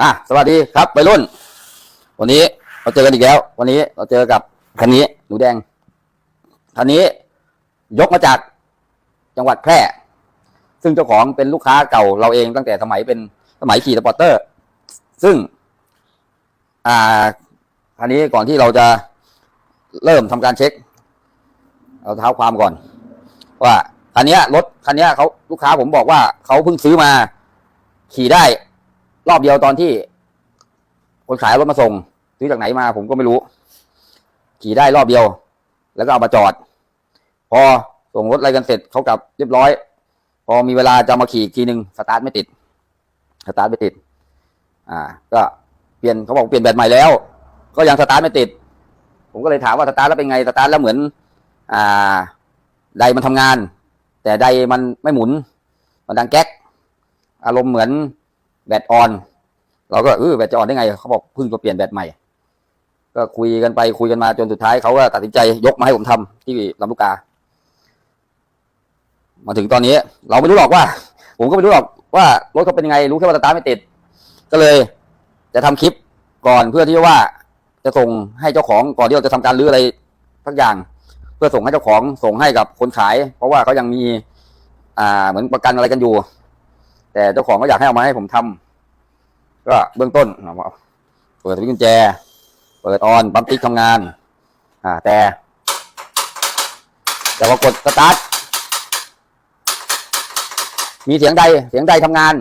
อะสวัสดีครับวัยรุ่น วันนี้เราเจอกันอีกแล้ว วันนี้เราเจอกับคันนี้หนูแดงคันนี้ยกมาจากจังหวัดแพร่ ซึ่งเจ้าของเป็นลูกค้าเก่าเราเองตั้งแต่สมัยเป็นสมัยขี่สปอร์เตอร์ ซึ่ง อ่าคันนี้ก่อนที่เราจะเริ่มทำการเช็ค เอาเท้าความก่อน ว่าคันนี้รถคันนี้เขาลูกค้าผมบอกว่าเขาเพิ่งซื้อมา ขี่ได้ รอบเดียวตอนที่ คนขายรถมาส่งซื้อจากไหนมาผมก็ไม่รู้ ขี่ได้รอบเดียว แล้วก็เอามาจอด พอส่งรถอะไรกันเสร็จเขากลับเรียบร้อย พอมีเวลาจะมาขี่อีกทีหนึ่งสตาร์ทไม่ติดสตาร์ทไม่ติด อ่า ก็เปลี่ยนเขาบอกเปลี่ยนแบตใหม่แล้ว ก็ยังสตาร์ทไม่ติด ผมก็เลยถามว่าสตาร์ทแล้วเป็นไงสตาร์ทแล้วเหมือน อ่าไดมันทำงาน แต่ไดมันไม่หมุน มันดังแก๊ก อารมณ์เหมือน แบตออน เราก็เออแบตจะออนได้ไงเขาบอกเพิ่งจะเปลี่ยนแบตใหม่ ก็คุยกันไปคุยกันมาจนสุดท้ายเขาก็ตัดสินใจยกมาให้ผมทำที่ลำลูกกา มาถึงตอนนี้ เราไม่รู้หรอกว่า ผมก็ไม่รู้หรอกว่ารถเขาเป็นยังไง รู้แค่ว่าสตาร์ทไม่ติด ก็เลย จะทำคลิปก่อนเพื่อที่ว่าจะส่งให้เจ้าของก่อนที่เราจะทำการรื้ออะไรสักอย่าง เพื่อส่งให้เจ้าของส่งให้กับคนขาย เพราะว่าเขายังมี อ่าเหมือนประกันอะไรกันอยู่ แต่เจ้าของก็อยากให้เอามาให้ผมทำก็เบื้องต้นเปิดตช์กุญแจ เปิดออนปั๊มติ๊กทำงาน อ่า แต่ แต่พอกดสตาร์ทมีเสียงใดเสียงใดทำงาน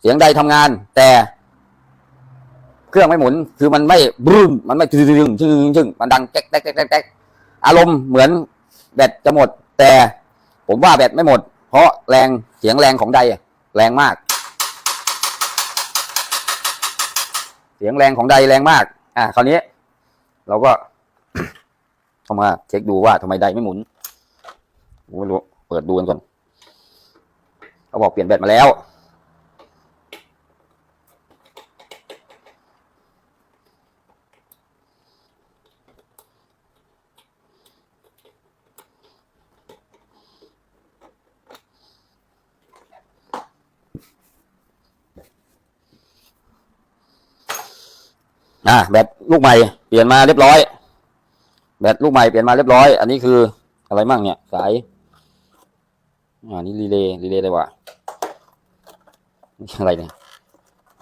เสียงใดทำงาน แต่เครื่องไม่หมุน คือมันไม่บรึ้มมันไม่ตึงตึงตึงตึงมันดังแก๊กแก๊กแก๊กแก๊กแก๊กอารมณ์เหมือนแบตจะหมด แต่ผมว่าแบตไม่หมด เพราะแรงเสียงแรงของใด แรงมาก เสียงแรงของใดแรงมาก อ่าคราวนี้ เราก็เข้ามาเช็คดูว่าทำไมไดไม่หมุนไม่รู้เปิดดูกันก่อนเขาบอกเปลี่ยนแบตมาแล้ว อ่าแบตลูกใหม่เปลี่ยนมาเรียบร้อย แบตลูกใหม่เปลี่ยนมาเรียบร้อย อันนี้คืออะไรมั่งเนี่ย สายอ่านี่รีเลย์รีเลย์อะไรวะอะไรเนี่ย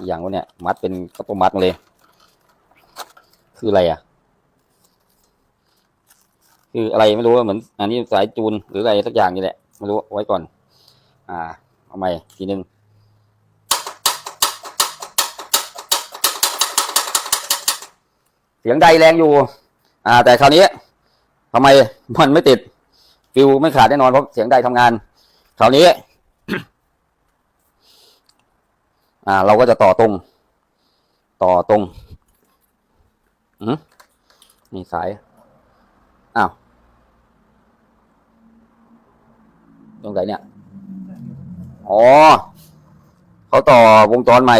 อย่างวะเนี่ยมัดเป็นกระต้มมัดเลย คืออะไรอะ คืออะไรไม่รู้เหมือน อันนี้สายจูนหรืออะไรสักอย่างนี่แหละไม่รู้ไว้ก่อน อ่าเอาใหม่ทีนึง สียงใดแรงอยู่ อ่า แต่คราวนี้ทำไมมันไม่ติดฟิวไม่ขาดแน่นอนเพราะเสียงใดทำงานคราวนี้ อ่า เราก็จะต่อตรง ต่อตรงอืมนี่สายอ้าวตรงไหนเนี่ยอ๋อเขาต่อวงจรใหม่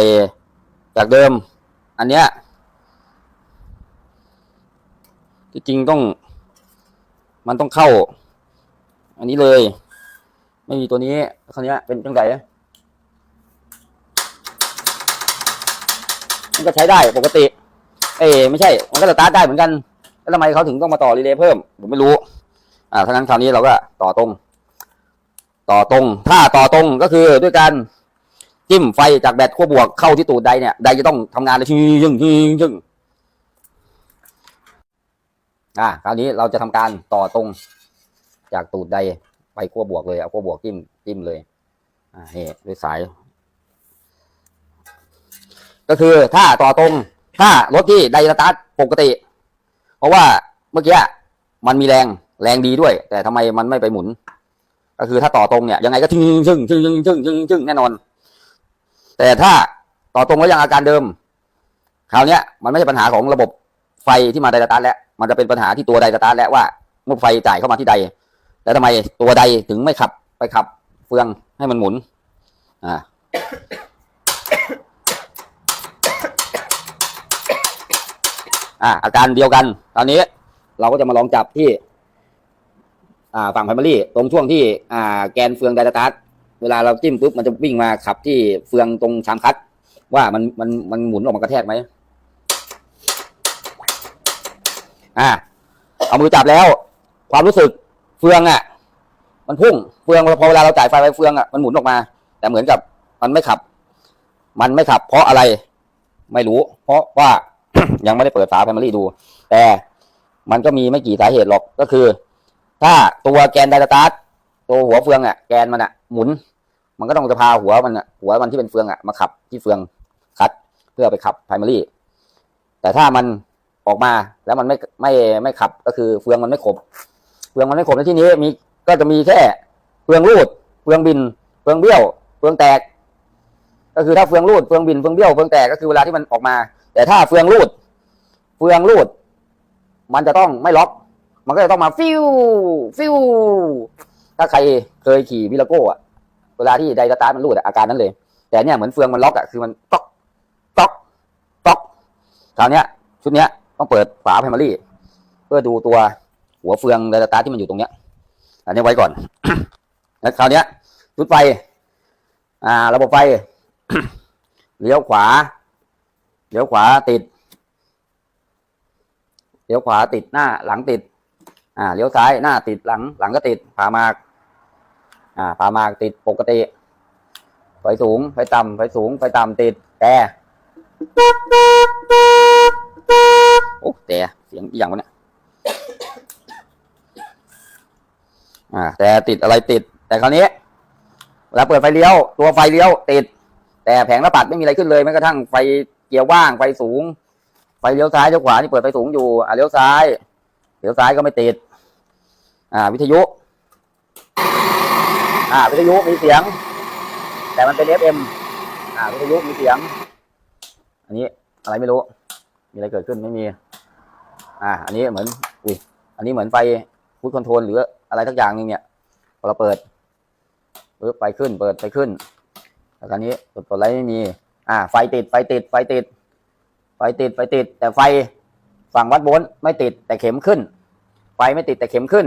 จากเดิม อันเนี้ย ที่จริงต้อง มันต้องเข้า อันนี้เลย ไม่มีตัวนี้คราวนี้ยเป็นจังไดมันก็ใช้ได้ปกติ เอ้ไม่ใช่ มันก็สตาร์ทได้เหมือนกัน แล้วทำไมเขาถึงต้องมาต่อรีเลย์เพิ่ม ผมไม่รู้ อ่าทั้งนั้นคราวนี้เราก็ต่อตรง ต่อตรง ถ้าต่อตรงก็คือด้วยการจิ้มไฟจากแบตขั้วบวกเข้าที่ตูดไดเนี่ยไดจะต้องทำงานเลยชึ่งชึ่งชึ่งชึ่ง อ่าคราวนี้เราจะทำการต่อตรง จากตูดใดไปขั้วบวกเลยเอาขั้วบวกจิ้มจิ้มเลยอ่าเฮ้ด้วยสาย ก็คือถ้าต่อตรง ถ้ารถที่ไดสตาร์ทปกติ เพราะว่าเมื่อกี้มันมีแรงแรงดีด้วย แต่ทำไมมันไม่ไปหมุน ก็คือถ้าต่อตรงเนี่ยยังไงก็ชึ่งชึ่งชึ่งชึ่งชึ่งชึ่งชึ่งแน่นอน แต่ถ้าต่อตรงแล้วยังอาการเดิม คราวเนี้ยมันไม่ใช่ปัญหาของระบบไฟที่มาไดสตาร์ทแล้ว มันจะเป็นปัญหาที่ตัวไดสตาร์ทแล้วว่ามื่อไฟจ่ายเข้ามาที่ใด แล้วทำไมตัวใดถึงไม่ขับไปขับเฟืองให้มันหมุน อ่าอ่าอาการเดียวกัน ตอนนี้เราก็จะมาลองจับที่ อ่าฝั่งไพมารี่ตรงช่วงที่ อ่า แกนเฟืองไดสตาร์ทเวลาเราจิ้มปุ๊บมันจะวิ่งมาขับที่เฟืองตรงชามคัดว่ามันมันมันหมุนออกมากระแทกไหม อ่าเอามือจับแล้ว ความรู้สึกเฟืองอะ มันพุ่งเฟืองพอเวลาเราจ่ายไฟไปเฟืองอะมันหมุนออกมา แต่เหมือนกับมันไม่ขับ มันไม่ขับ เพราะอะไร ไม่รู้ เพราะว่ายังไม่ได้เปิดฝาแฟมิลี่ดู แต่มันก็มีไม่กี่สาเหตุหรอกก็คือ ถ้าตัวแกนไดสตาร์ทตัวหัวเฟืองอะแกนมันอะหมุน มันก็ต้องจะพาหัวมันอะหัวมันที่เป็นเฟืองอะมาขับที่เฟืองคัดเพื่อไปขับไพรมารีแต่ถ้ามัน ออกมา แล้วมันไม่ไม่ไม่ขับก็คือเฟืองมันไม่ขบเฟืองมันไม่ขบในที่นี้มีก็จะมีแค่เฟืองรูดเฟืองบินเฟืองเบี้ยวเฟืองแตก ก็คือถ้าเฟืองรูดเฟืองบินเฟืองเบี้ยวเฟืองแตกก็คือเวลาที่มันออกมา แต่ถ้าเฟืองรูด เฟืองรูด มันจะต้องไม่ล็อก มันก็จะต้องมาฟิวฟิวถ้าใครเคยขี่วิลโก้อะเวลาที่ไดสตาร์ทมันรูดออาการนั้นเลย แต่เนี่ยเหมือนเฟืองมันล็อกอะคือมันต๊อกต๊อกต๊อกคราวเนี้ยชุดเนี้ย ต้องเปิดฝาแพม r รี่เพื่อดูตัวหัวเฟืองไดสตาร์ที่มันอยู่ตรงเนี้ย อันนี้ไว้ก่อนแล้วคราวเนี้ยชุดไฟ อ่า ระบบไฟ เลี้ยวขวา เลี้ยวขวาติด เลี้ยวขวาติดหน้า หลังติด อ่า เลี้ยวซ้ายหน้าติดหลัง หลังก็ติดพามาก อ่าพามากติดปกติ ไฟสูง ไฟต่ำไฟสูง ไฟต่ำติดแต่ แต่เสียงอีกอย่างวะเนี่ยอ่า แต่ติดอะไรติด แต่คราวนี้เวลาเปิดไฟเลี้ยว ตัวไฟเลี้ยวติด แต่แผงหน้าปัดไม่มีอะไรขึ้นเลยแม้กระทั่งไฟเกียร์ว่างไฟสูง ไฟเลี้ยวซ้ายเลี้ยวขวานี่เปิดไฟสูงอยู่อ่าเลี้ยวซ้ายเลี้ยวซ้ายก็ไม่ติด อ่า วิทยุ อ่า วิทยุมีเสียง แต่มันเป็น FM อ่า วิทยุมีเสียง อันนี้อะไรไม่รู้ มีอะไรเกิดขึ้นไม่มี อ่า อันนี้เหมือน อุ้ย อันนี้เหมือนไฟฟูดคอนโทรลหรืออะไรทักอย่างหนึงเนี่ยพอเราเปิดปึ๊บไฟขึ้น เปิดไฟขึ้นแล้วครนี้กดกดอะไรไม่มี อ่า ไฟติด ไฟติด ไฟติด ไฟติด ไฟติด แต่ไฟฝั่งวัดโวลต์ไม่ติดแต่เข็มขึ้น ไฟไม่ติดแต่เข็มขึ้น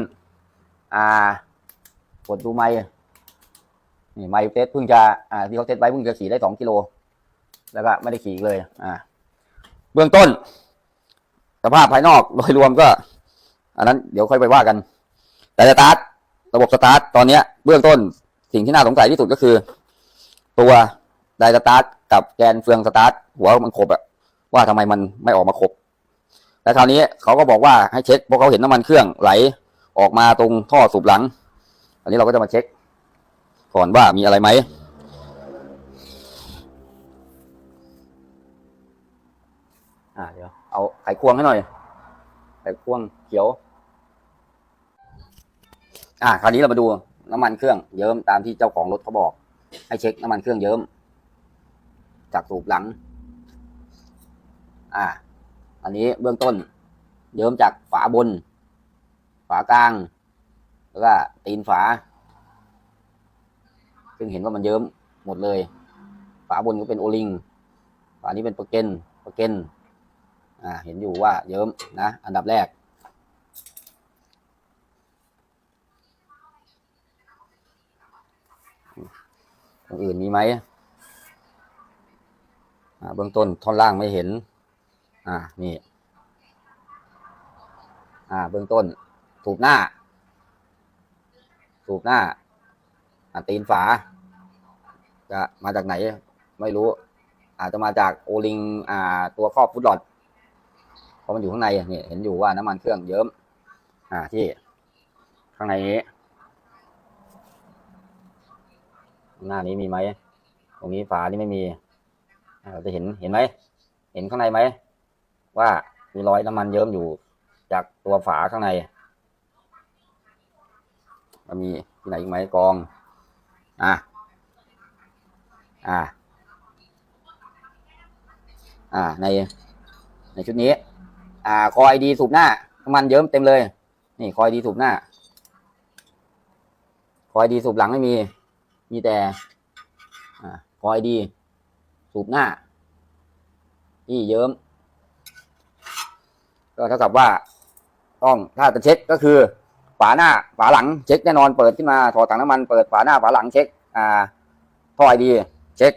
อ่ากดดูไมค์นี่ไมค์เทสเพิ่งจะ อ่า ที่เขาเทสไว้เพิ่งจะขี่ได้สองกิโล แล้วก็ไม่ได้ขี่เลย อ่า เบื้องต้น สภาพภายนอกโดยรวมก็ อันนั้นเดี๋ยวค่อยไปว่ากัน แต่สตาร์ทระบบสตาร์ทตอนเนี้ยเบื้องต้นสิ่งที่น่าสงสัยที่สุดก็คือ ตัวไดสตาร์ทกับแกนเฟืองสตาร์ทหัวมันครบอะว่าทำไมมันไม่ออกมาครบแล้วคราวนี้เขาก็บอกว่าให้เช็คเพราะเขาเห็นน้ำมันเครื่องไหลออกมาตรงท่อสูบหลัง อันนี้เราก็จะมาเช็คก่อนว่ามีอะไรไหม อ่าเดี๋ยว เอาไขควงให้หน่อย ไขควงเขียว อ่า คราวนี้เรามาดูน้ำมันเครื่องเยิ้มตามที่เจ้าของรถเขาบอก ให้เช็คน้ำมันเครื่องเยิ้ม จากสูบหลัง อ่า อันนี้เบื้องต้น เยิ้มจากฝาบน ฝากลาง แล้วก็ตีนฝา ซึ่งเห็นว่ามันเยิ้มหมดเลย ฝาบนก็เป็นโอลิงฝานี้เป็นปรเกนปรเกน อ่าเห็นอยู่ว่าเยิ้มนะ อันดับแรกตรงอื่นมีไหมอ่าเบื้องต้นท่อนล่างไม่เห็น อ่านี่อ่าเบื้องต้นสูบหน้าสูบหน้าอ่าตีนฝา จะมาจากไหนไม่รู้ อาจจะมาจากโอลิงอ่าตัวครอบฟุตหลอด ราะมันอยู่ข้างในนี่เห็นอยู่ว่าน้ำมันเครื่องเยิ้มอ่าที่ข้างในนี้หน้านี้มีไหมตรงนี้ฝานี่ไม่มีเราจะเห็นเห็นไหมเห็นข้างในไหมว่ามีรอยน้ำมันเยิ้มอยู่จากตัวฝาข้างในมันมีที่ไหนอีกไหมกองอ่าอ่าอ่าในในชุดนี้ อ่าคอยดีสูบหน้าน้ำมันเยิ้มเต็มเลย นี่คอยดีสูบหน้า คอยดีสูบหลังไม่มี มีแต่อ่าคอยดี สูบหน้าที่เยิ้ม ก็เท่ากับว่า ต้องถ้าจะเช็คก็คือฝาหน้าฝาหลังเช็คแน่นอนเปิดขึ้นมาถอดถังน้ำมันเปิดฝาหน้าฝาหลังเช็ค อ่าท่อไอดี เช็ค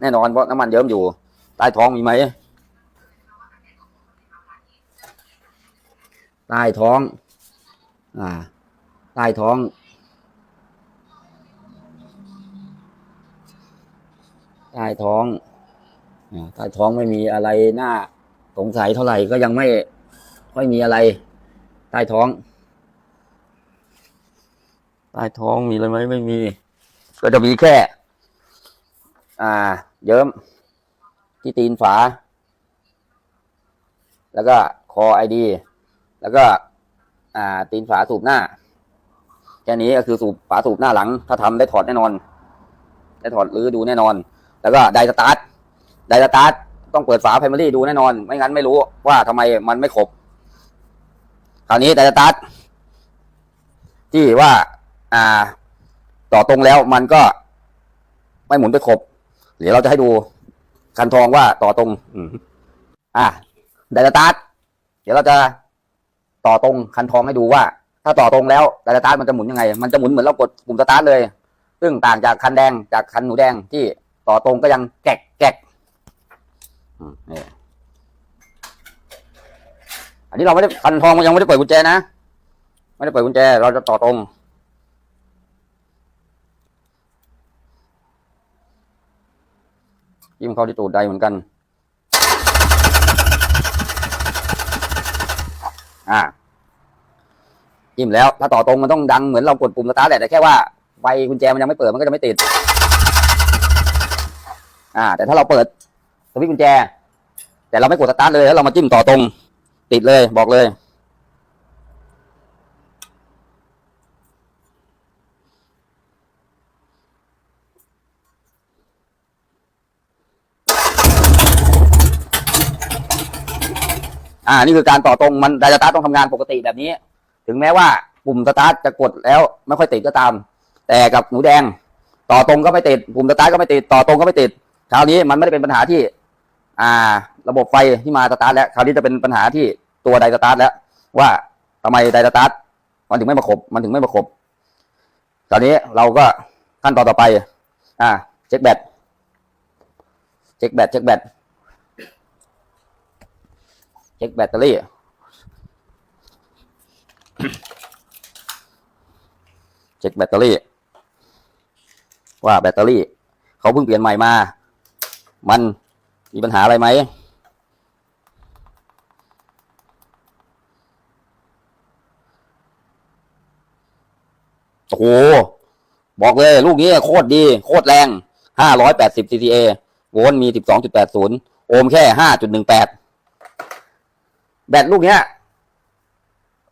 แน่นอนเพราะน้ำมันเยิ้มอยู่ ใต้ท้องมีไหม ใต้ท้อง อ่า ใต้ท้อง ใต้ท้องอใต้ท้องไม่มีอะไรน่าสงสัยเท่าไหร่ก็ยังไม่ค่อยมีอะไร ใต้ท้อง ใต้ท้องมีอะไรไหมไม่มี ก็จะมีแค่ อ่า เยิ้มที่ตีนฝา แล้วก็คอไอดี แล้วก็ อ่า ตีนฝาสูบหน้า แค่นี้ก็คือสูบฝาสูบหน้าหลัง ถ้าทำได้ถอดแน่นอน ได้ถอดหรือดูแน่นอน แล้วก็ไดสตาร์ทไดสตาร์ทต้องเปิดฝาไพรมารีดูแน่นอน ไม่งั้นไม่รู้ว่าทำไมมันไม่ครบคราวนี้ไดสตาร์ทที่ว่า อ่า ต่อตรงแล้วมันก็ไม่หมุนไปครบเดี๋ยวเราจะให้ดูคันทองว่าต่อตรง อ่าไดสตาร์ทเดี๋ยวเราจะ ต่อตรงคันทองให้ดูว่า ถ้าต่อตรงแล้วไดสตาร์ทมันจะหมุนยังไง มันจะหมุนเหมือนเรากดปุ่มสตาร์ทเลย ซึ่งต่างจากคันแดงจากคันหนูแดงที่ต่อตรงก็ยังแกกแกกอืมนี่อันนี้เราไม่ได้คันทองมันยังไม่ได้เปิดกุญแจนะไม่ได้เปิดกุญแจ เราจะต่อตรงยิ้มเข้าที่ตูดใดเหมือนกัน อ่า ยิ้มแล้ว ถ้าต่อตรงมันต้องดังเหมือนเรากดปุ่มสตาร์ทแหละแต่แค่ว่าไฟกุญแจมันยังไม่เปิดมันก็จะไม่ติด อ่า แต่ถ้าเราเปิดสวิตช์กุญแจ แต่เราไม่กดสตาร์ทเลยแล้วเรามาจิ้มต่อตรง ติดเลยบอกเลย อ่า นี่คือการต่อตรงมันไดสตาร์ต้องทำงานปกติแบบนี้ ถึงแม้ว่าปุ่มสตาร์ทจะกดแล้วไม่ค่อยติดก็ตาม แต่กับหนูแดง ต่อตรงก็ไม่ติด ปุ่มสตาร์ทก็ไม่ติด ต่อตรงก็ไม่ติด คราวนี้มันไม่ได้เป็นปัญหาที่ อ่า ระบบไฟที่มาสตาร์ทแล้ว คราวนี้จะเป็นปัญหาที่ตัวไดสตาร์ทแล้ว ว่าทำไมไดสตาร์ทมันถึงไม่มาครบมันถึงไม่มาครบคราวนี้เราก็ขั้นตอนต่อไป อ่า เช็คแบต เช็คแบต เช็คแบต เช็คแบตเตอรี่ เช็คแบตเตอรี่ ว่าแบตเตอรี่ เขาเพิ่งเปลี่ยนใหม่มา มันมีปัญหาอะไรไหมโอ้โห บอกเลย ลูกนี้โคตรดี โคตรแรง 580 CCA โวลต์มี 12.80 โอห์มแค่ 5.18 แบตลูกเนี้ย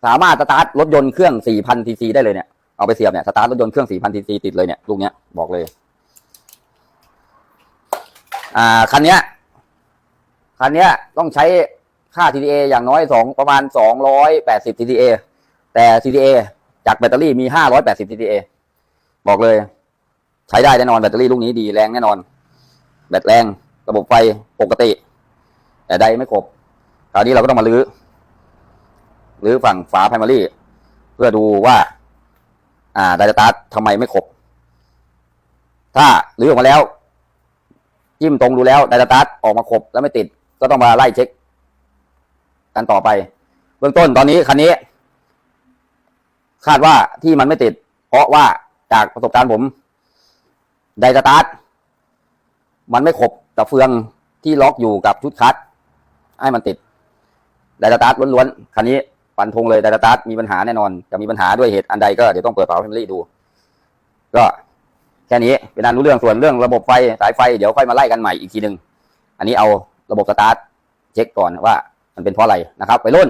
สามารถสตาร์ทรถยนต์เครื่อง 4,000ซีซีได้เลยเนี่ย เอาไปเสียบเนี่ย สตาร์ทรถยนต์เครื่อง 4,000ซีซีติดเลยเนี่ย ลูกเนี้ย บอกเลย อ่า คันเนี้ย คันเนี้ยต้องใช้ค่า TDA อย่างน้อยสองประมาณ 280 TDA แต่ TDA จากแบตเตอรี่มี 580 TDA บอกเลย ใช้ได้แน่นอนแบตเตอรี่ลูกนี้ดีแรงแน่นอน แบตแรง ระบบไฟปกติ แต่ใดไม่ครบคราวนี้เราก็ต้องมาลื้อ ลื้อฝั่งฝาไพรมารีเพื่อดูว่า อ่าไดสตาร์ททำไมไม่ครบ ถ้าลื้อออกมาแล้ว จิ้มตรงดูแล้วไดสตาร์ทออกมาครบแล้วไม่ติด ก็ต้องมาไล่เช็ค กันต่อไป เบื้องต้นตอนนี้คันนี้ คาดว่าที่มันไม่ติด เพราะว่าจากประสบการณ์ผมไดสตาร์ทมันไม่ครบกับเฟืองที่ล็อกอยู่กับชุดคัดให้มันติดไดสตาร์ทล้วนๆคันนี้ ฟันธงเลยไดสตาร์ทมีปัญหาแน่นอน จะมีปัญหาด้วยเหตุอันใดก็เดี๋ยวต้องเปิดเผาแฟมิลี่ดู ก็แค่นี้เป็นอันรู้เรื่องส่วนเรื่องระบบไฟสายไฟเดี๋ยวค่อยมาไล่กันใหม่อีกทีหนึ่งอันนี้เอาระบบสตาร์ทเช็คก่อนว่ามันเป็นเพราะอะไรนะครับไปรุ่น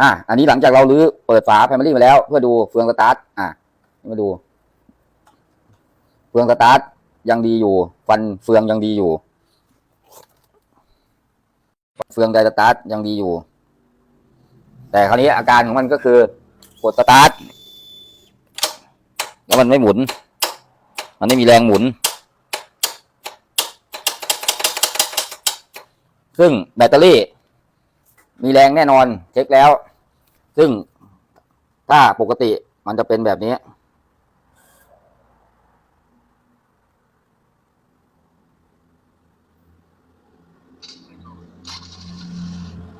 อะอันนี้หลังจากเราลื้อเปิดฝาแพมลี่มาแล้ว เพื่อดูเฟืองสตาร์ทอะมาดู เฟืองสตาร์ทยังดีอยู่ ฟันเฟืองยังดีอยู่ เฟืองไดสตาร์ทยังดีอยู่ แต่คราวนี้อาการของมันก็คือกดสตาร์ทแล้วมันไม่หมุน มันไม่มีแรงหมุน ซึ่งแบตเตอรี่ มีแรงแน่นอน เช็คแล้ว ซึ่งถ้าปกติมันจะเป็นแบบนี้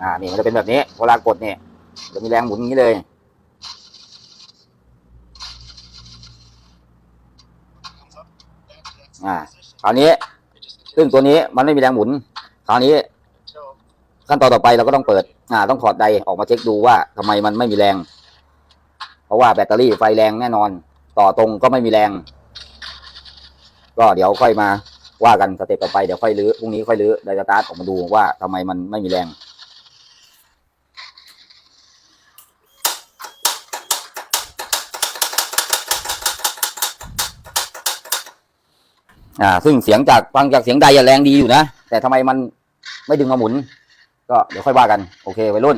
อ่า นี่มันจะเป็นแบบนี้เวลากดเนี่ยจะมีแรงหมุนอย่างนี้เลยอ่าคราวนี้ซึ่งตัวนี้มันไม่มีแรงหมุน คราวนี้ ขั้นตอนต่อไปเราก็ต้องเปิด อ่า ต้องถอดไดออกมาเช็คดูว่าทำไมมันไม่มีแรง เพราะว่าแบตเตอรี่ไฟแรงแน่นอน ต่อตรงก็ไม่มีแรง ก็เดี๋ยวค่อยมาว่ากันสเต็ปต่อไปเดี๋ยวค่อยรื้อพรุ่งนี้ค่อยรื้อไดสตาร์ทออกมาดูว่าทำไมมันไม่มีแรงอ่า ซึ่งเสียงจากฟังจากเสียงใดอะแรงดีอยู่นะ แต่ทำไมมันไม่ดึงมาหมุน ก็เดี๋ยวค่อยว่ากัน โอเควัยรุ่น